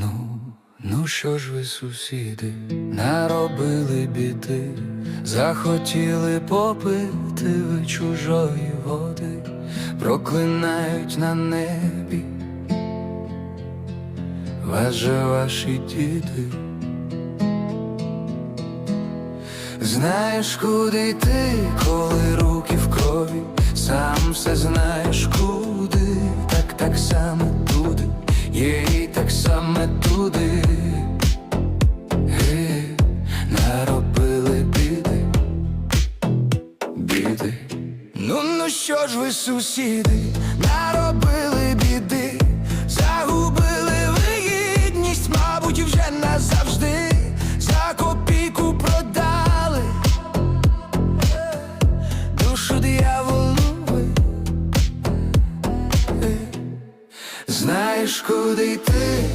Ну, ну що ж ви, сусіди, наробили біди, захотіли попити ви чужої води, проклинають на небі. Вас же ваші діти. Знаєш, куди йти, коли руки в крові, сам все знаєш куди, так так само туди, є туди, е, наробили біди, біди. Ну, ну що ж ви, сусіди, наробили біди, загубили вигідність, мабуть, вже назавжди, за копійку продали, душу дияволу е, Знаєш, куди йти?